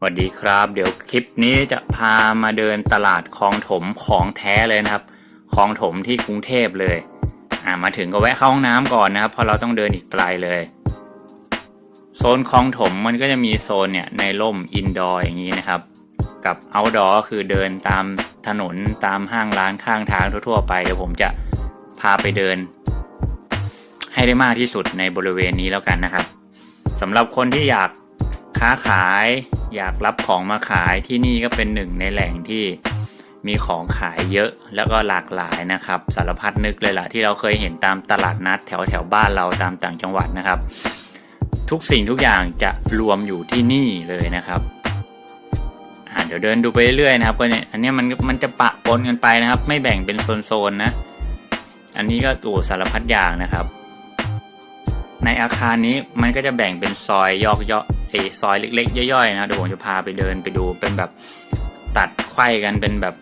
สวัสดีครับ เดี๋ยวคลิปนี้จะพามาเดินตลาดคลองถมของแท้เลยนะครับคลองถมที่กรุงเทพเลย อ่ามาถึงก็แวะเข้าห้องน้ำก่อนนะครับ เพราะเราต้องเดินอีกไกลเลย โซนคลองถมมันก็จะมีโซนเนี่ยในร่มอินดอร์อย่างนี้นะครับ กับเอาดอร์คือเดินตามถนนตามห้างร้านข้างทางทั่วๆไปเดี๋ยวผมจะพาไปเดิน ให้ได้มากที่สุดในบริเวณนี้แล้วกันนะครับสำหรับคนที่อยากค้าขาย อยากรับของมาขายที่นี่ก็เป็นหนึ่งในแหล่งที่มีของขายเยอะแล้วก็หลากหลายนะครับ สารพัดนึกเลยล่ะที่เราเคยเห็นตามตลาดนัดแถวแถวบ้านเราตามต่างจังหวัดนะครับ ทุกสิ่งทุกอย่างจะรวมอยู่ที่นี่เลยนะครับเดี๋ยวเดินดูไปเรื่อยๆนะครับก็เนี่ยอันนี้มันมันจะปะปนกันไปนะครับ ไม่แบ่งเป็นโซนๆนะ อันนี้ก็ตัวสารพัดอย่างนะครับ ในอาคารนี้มันก็จะแบ่งเป็นซอยยอก ย่อซอยเล็ก ๆ ย่อยๆนะเดี๋ยวผมจะพาไปเดินไปดูเป็นแบบตัดไขว้กันเป็นแบบ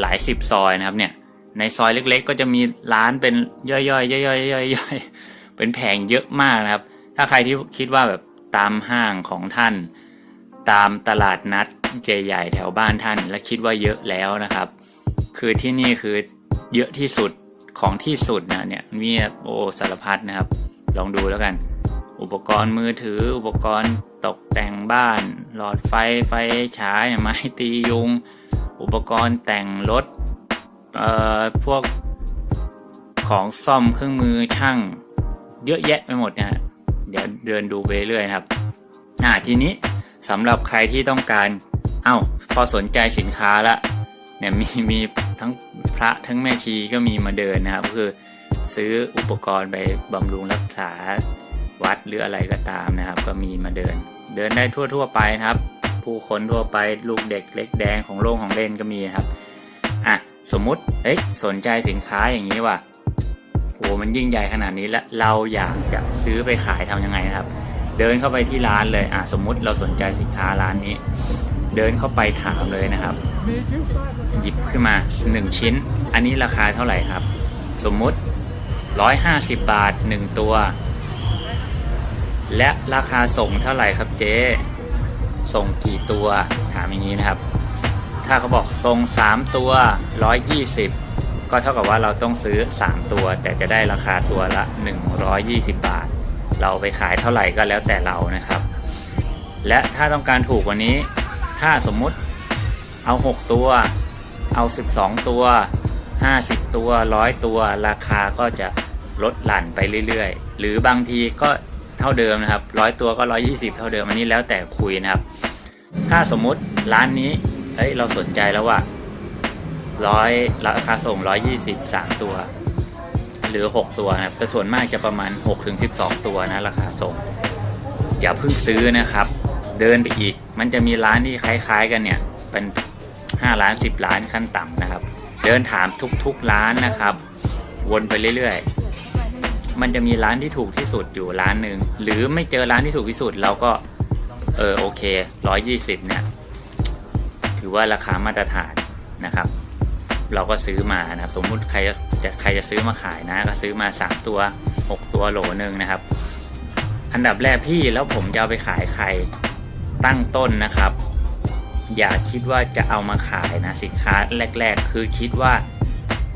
หลายสิบซอยนะครับเนี่ยในซอยเล็ก ๆ ก็จะมีร้านเป็นย่อยๆย่อยๆย่อยๆเป็นแผงเยอะมากนะครับ ถ้าใครที่คิดว่าแบบตามห้างของท่าน ตามตลาดนัดใหญ่ๆแถวบ้านท่าน และคิดว่าเยอะแล้วนะครับ คือที่นี่คือเยอะที่สุดของที่สุดนะเนี่ยมีโอสารพัดนะครับ ลองดูแล้วกัน อุปกรณ์มือถือ อุปกรณ์ตกแต่งบ้าน หลอดไฟไฟฉายไม้ตียุง อุปกรณ์แต่งรถเอ่อพวกของซ่อมเครื่องมือช่าง เยอะแยะไปหมดนะฮะเดี๋ยวเดินดูไปเรื่อยครับอ่าทีนี้สำหรับใครที่ต้องการ เอ้า พอสนใจสินค้าละเนี่ยมีมีทั้งพระทั้งแม่ชีก็มีมาเดินนะครับ คือซื้ออุปกรณ์ไปบำรุงรักษา วัดหรืออะไรก็ตามนะครับ ก็มีมาเดิน เดินได้ทั่วทั่วๆไปนะครับ ผู้คนทั่วไปลูกเด็กเล็กแดงของโล่งของเล่นก็มีครับอะสมมุติเอ้ยสนใจสินค้าอย่างนี้ว่ะโอ้มันยิ่งใหญ่ขนาดนี้แล้วเราอยากจะซื้อไปขายทำยังไงนะครับ เดินเข้าไปที่ร้านเลยอะสมมุติเราสนใจสินค้าร้านนี้ เดินเข้าไปถามเลยนะครับ หยิบขึ้นมา 1 ชิ้น อันนี้ราคาเท่าไหร่ครับ สมมุติ 150 บาท 1 ตัว และราคาส่งเท่าไหร่ครับเจ๊ส่งกี่ตัวถามอย่างนี้นะครับ ถ้าเขาบอกส่ง3 ตัว 120 ก็เท่ากับว่าเราต้องซื้อ 3 ตัว แต่จะได้ราคาตัวละ 120 บาท เราไปขายเท่าไหร่ก็แล้วแต่เรานะครับ และถ้าต้องการถูกกว่านี้ ถ้าสมมุติเอา 6 ตัว เอา 12 ตัว 50 ตัว 100 ตัว ราคาก็จะลดหลั่นไปเรื่อยๆ หรือบางทีก็ เท่าเดิมนะครับ100ตัวก็120เท่าเดิมอันนี้แล้วแต่คุยนะครับ ถ้าสมมุติร้านนี้เฮ้ยเราสนใจแล้วว่าร้อยราคาส่ง120 3ตัว หรือ6ตัวนะครับแต่ส่วนมากจะประมาณ6ถึง12ตัวนะราคาส่งอย่าเพิ่งซื้อนะครับ เดินไปอีก มันจะมีร้านที่คล้ายๆกันเนี่ยเป็น5ล้าน10ล้านขั้นต่ำนะครับ เดินถามทุกๆร้านนะครับ วนไปเรื่อยๆ มันจะมีร้านที่ถูกที่สุดอยู่ร้านหนึ่งหรือไม่เจอร้านที่ถูกที่สุดเราก็ เออโอเค120เนี่ย ถือว่าราคามาตรฐานนะครับ เราก็ซื้อมานะครับ สมมุติใครจะใครจะซื้อมาขายนะ ก็ซื้อมา3ตัว6ตัวโหลหนึ่งนะครับ อันดับแรกพี่แล้วผมจะเอาไปขายใครตั้งต้นนะครับ อย่าคิดว่าจะเอามาขายนะสินค้าแรก ๆ คือคิดว่า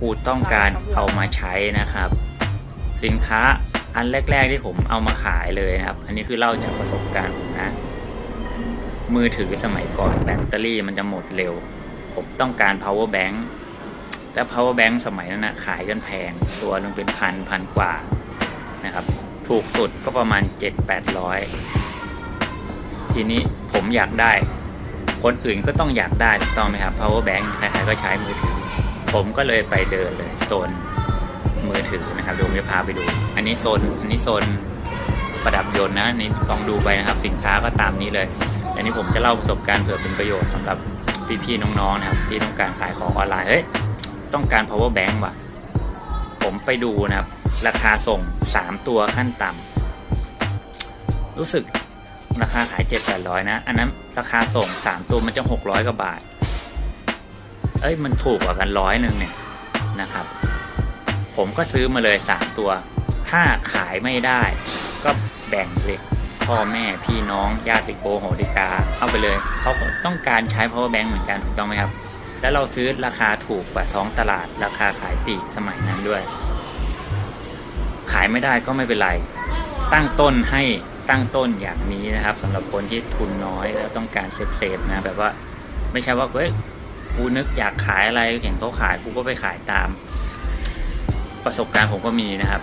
กูต้องการเอามาใช้นะครับ สินค้าอันแรก ๆ ที่ผมเอามาขายเลยนะครับ อันนี้คือเล่าจากประสบการณ์ผมนะ มือถือสมัยก่อนแบตเตอรี่มันจะหมดเร็ว ผมต้องการ power bank และ power bank สมัยนั้นนะขายกันแพง ตัวนึงเป็นพันพันกว่านะครับ ถูกสุดก็ประมาณ 7-800 ทีนี้ผมอยากได้ คนอื่นก็ต้องอยากได้ถูกต้องไหมครับ power bank ใครๆก็ใช้มือถือ ผมก็เลยไปเดินเลยโซน มือถือนะครับเดี๋ยวผมจะพาไปดู อันนี้โซนอันนี้โซนประดับยนต์นะนี่ลองดูไปนะครับ สินค้าก็ตามนี้เลย อันนี้ผมจะเล่าประสบการณ์เผื่อเป็นประโยชน์สำหรับพี่ๆน้องๆนะครับ ที่ต้องการขายของออนไลน์เฮ้ยต้องการ power bank ว่ะ ผมไปดูนะครับ ราคาส่ง 3 ตัวขั้นต่ำรู้สึกราคาขายเจ็ดแปดร้อยนะ อันนั้นราคาส่งสามตัวมันจะหกร้อยกว่าบาท เอ้ย มันถูกกว่ากันร้อยหนึ่งเนี่ยนะครับ ผมก็ซื้อมาเลยสามตัว ถ้าขายไม่ได้ ก็แบ่งเลยพ่อแม่พี่น้องญาติโกโหติกาเข้าไปเลยเขาต้องการใช้ power bank เหมือนกันถูกต้องไหมครับ แล้วเราซื้อราคาถูกกว่าท้องตลาด ราคาขายปลีกสมัยนั้นด้วย ขายไม่ได้ก็ไม่เป็นไร ตั้งต้นให้ตั้งต้นอย่างนี้นะครับสำหรับคนที่ทุนน้อยแล้วต้องการเซฟเซฟๆนะแบบว่า ไม่ใช่ว่าเฮ้ยกูนึกอยากขายอะไรเห็นเขาขายกูก็ไปขายตาม ประสบการณ์ผมก็มีนะครับ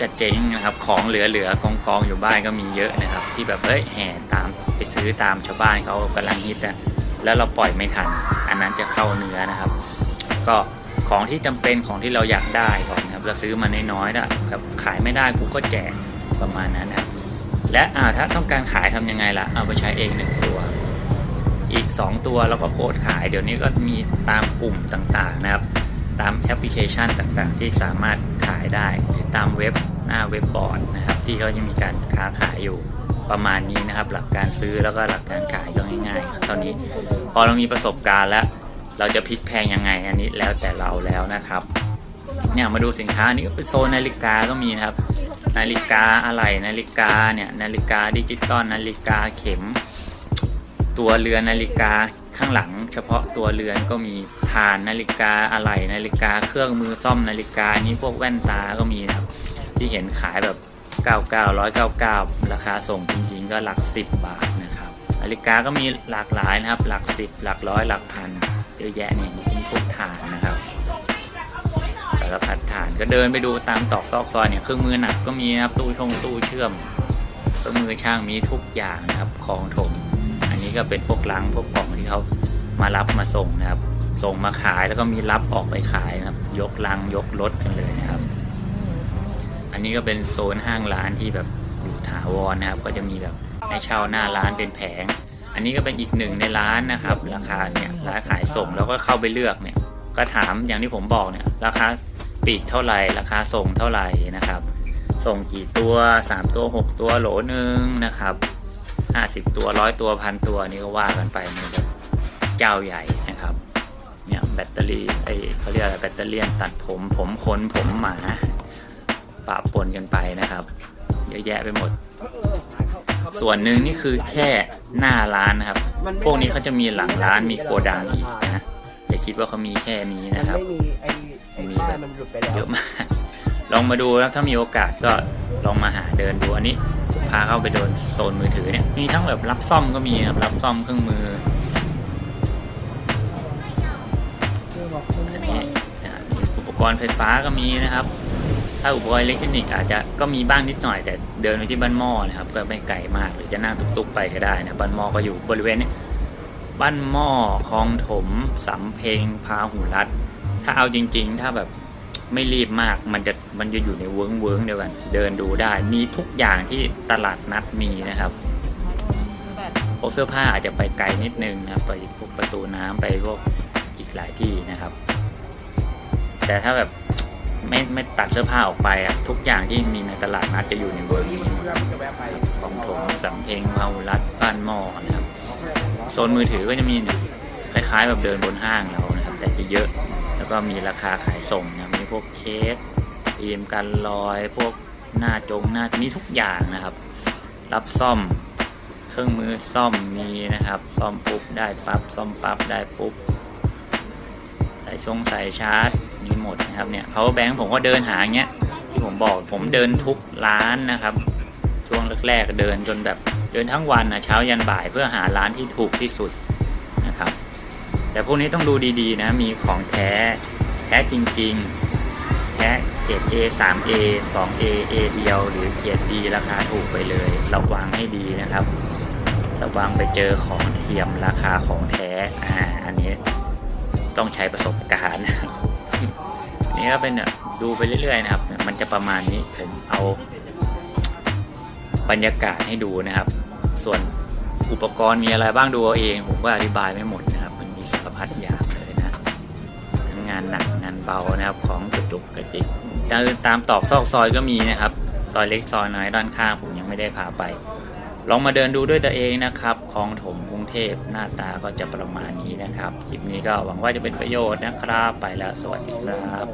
จะเจ๊งนะครับของเหลือๆกองกองอยู่บ้านก็มีเยอะนะครับ ที่แบบเฮ้ยแห่ตามไปซื้อตามชาวบ้านเขากำลังฮิตอะแล้วเราปล่อยไม่ทัน อันนั้นจะเข้าเนื้อนะครับ ก็ของที่จำเป็นของที่เราอยากได้ก่อนนะครับเราซื้อมาน้อยๆนะแบบขายไม่ได้กูก็แจกประมาณนั้นนะและอ่าถ้าต้องการขายทำยังไงล่ะเอาไปใช้เองหนึ่งตัว อีก 2 ตัวเราก็โพสขายเดี๋ยวนี้ก็มีตามกลุ่มต่างๆนะครับ ตามแอปพลิเคชันต่างๆ ที่สามารถขายได้หรือตามเว็บหน้าเว็บบอร์ดนะครับ ที่เขาจะมีการค้าขายอยู่ประมาณนี้นะครับ หลักการซื้อแล้วก็หลักการขายก็ง่ายๆเท่านี้พอเรามีประสบการณ์แล้ว เราจะพลิกแพงยังไงอันนี้แล้วแต่เราแล้วนะครับเนี่ยมาดูสินค้านี่ก็เป็นโซนนาฬิกาก็มีนะครับ นาฬิกาอะไรนาฬิกาเนี่ยนาฬิกาดิจิตอลนาฬิกาเข็ม ตัวเรือนนาฬิกา ข้างหลังเฉพาะตัวเรือนก็มีฐานนาฬิกาอะไหล่นาฬิกา เครื่องมือซ่อมนาฬิกานี่พวกแว่นตาก็มีนะครับ ที่เห็นขายแบบ 99 199 ราคาส่งจริง ๆ ก็หลัก 10 บาทนะครับ นาฬิกาก็มีหลากหลายนะครับ หลัก 10 หลักร้อยหลักพันเยอะแยะเนี่ยเป็นพวกฐานนะครับสารพัดฐานก็เดินไปดูตามตอกซอกซอยเนี่ยเครื่องมือหนักก็มีนะครับตู้ชงตู้เชื่อมเครื่องมือช่างมีทุกอย่างนะครับของถม นี้ก็เป็นพวกลังพวกกล่องที่เขามารับมาส่งนะครับ ส่งมาขายแล้วก็มีรับออกไปขายนะครับ ยกลังยกรถกันเลยนะครับ อันนี้ก็เป็นโซนห้างร้านที่แบบอยู่ถาวรนะครับ ก็จะมีแบบให้เช่าหน้าร้านเป็นแผง อันนี้ก็เป็นอีกหนึ่งในร้านนะครับ ราคาเนี่ยร้านขายส่งแล้วก็เข้าไปเลือกเนี่ย ก็ถามอย่างที่ผมบอกเนี่ย ราคาปีกเท่าไหร่ ราคาส่งเท่าไหร่นะครับ ส่งกี่ตัว 3 ตัว 6 ตัวโหลหนึ่งนะครับ 50ตัวร้อยตัวพันตัวนี่ก็ว่ากันไปในแบบเจ้าใหญ่นะครับ เนี่ยแบตเตอรี่ไอเขาเรียกอะไรแบตเตอรี่ยนตัดผมผมคนผมหมาปะปนกันไปนะครับ เยอะแยะไปหมด ส่วนหนึ่งนี่คือแค่หน้าร้านนะครับ พวกนี้เขาจะมีหลังร้านมีโกดังอีกนะอย่าคิดว่าเขามีแค่นี้มันนะครับไม่มีไอ้ไอ้มีที่แบบมันหลุดไปแล้วเยอะมาก ลองมาดูแล้วถ้ามีโอกาสก็ลองมาหาเดินดูอันนี้ พาเข้าไปโดนโซนมือถือเนี่ย มีทั้งแบบรับซ่อมก็มีครับรับซ่อมเครื่องมืออันนี้อุปกรณ์ไฟฟ้าก็มีนะครับ ถ้าอุปกรณ์อิเล็กทรอนิกส์อาจจะก็มีบ้างนิดหน่อย แต่เดินไปที่บ้านหม้อนะครับ ก็ไม่ไกลมากหรือจะนั่งตุกๆไปก็ได้นะบ้านหม้อก็อยู่บริเวณนี้บ้านหม้อคลองถมสำเพ็งพาหูรัด ถ้าเอาจริง ๆ ถ้าแบบ ไม่รีบมาก มันจะมันจะอยู่ในเวิ้งเวิ้งเดียวกัน เดินดูได้ มีทุกอย่างที่ตลาดนัดมีนะครับพวกเสื้อผ้าอาจจะไปไกลนิดนึงนะครับ ไปพวกประตูน้ำไปพวกอีกหลายที่นะครับ แต่ถ้าแบบไม่ไม่ตัดเสื้อผ้าออกไปอะทุกอย่างที่มีในตลาดนัดจะอยู่ในเวิร์กนี้หมดของถมสำเพ็งพาหุรัดบ้านหม้อนะครับโซนมือถือก็จะมีเนี่ยคล้ายๆแบบเดินบนห้างเรานะครับ แต่จะเยอะแล้วก็มีราคาขายส่ง พวกเคสฟิล์มกันรอย พวกหน้าจงหน้ามีทุกอย่างนะครับ รับซ่อมเครื่องมือซ่อมมีนะครับ ซ่อมปุ๊บได้ปั๊บซ่อมปั๊บได้ปุ๊บใส่ชงใส่ชาร์จมีหมดนะครับเนี่ย power bank ผมก็เดินหาเงี้ยที่ผมบอกผมเดินทุกร้านนะครับ ช่วงแรกๆเดินจนแบบเดินทั้งวันนะเช้ายันบ่ายเพื่อหาร้านที่ถูกที่สุดนะครับ แต่พวกนี้ต้องดูดีๆนะมีของแท้แท้จริง ๆ แท้เกรด A 3A 2A A เดียว หรือเกรด D ราคาถูกไปเลยระวังให้ดีนะครับระวังไปเจอของเทียมราคาของแท้อ่าอันนี้ต้องใช้ประสบการณ์นี่ก็เป็นดูไปเรื่อยๆนะครับ มันจะประมาณนี้ผมเอาบรรยากาศให้ดูนะครับ ส่วนอุปกรณ์มีอะไรบ้างดูเอาเอง ผมก็อธิบายไม่หมดนะครับ มันมีสารพัดอย่างานหนักงานเบานะครับของกระจุกกระจิกตามตอกซอกซอยก็มีนะครับ ซอยเล็กซอยน้อยด้านข้างผมยังไม่ได้พาไป ลองมาเดินดูด้วยตัวเองนะครับคลองถมกรุงเทพหน้าตาก็จะประมาณนี้นะครับ คลิปนี้ก็หวังว่าจะเป็นประโยชน์นะครับ ไปแล้วสวัสดีครับ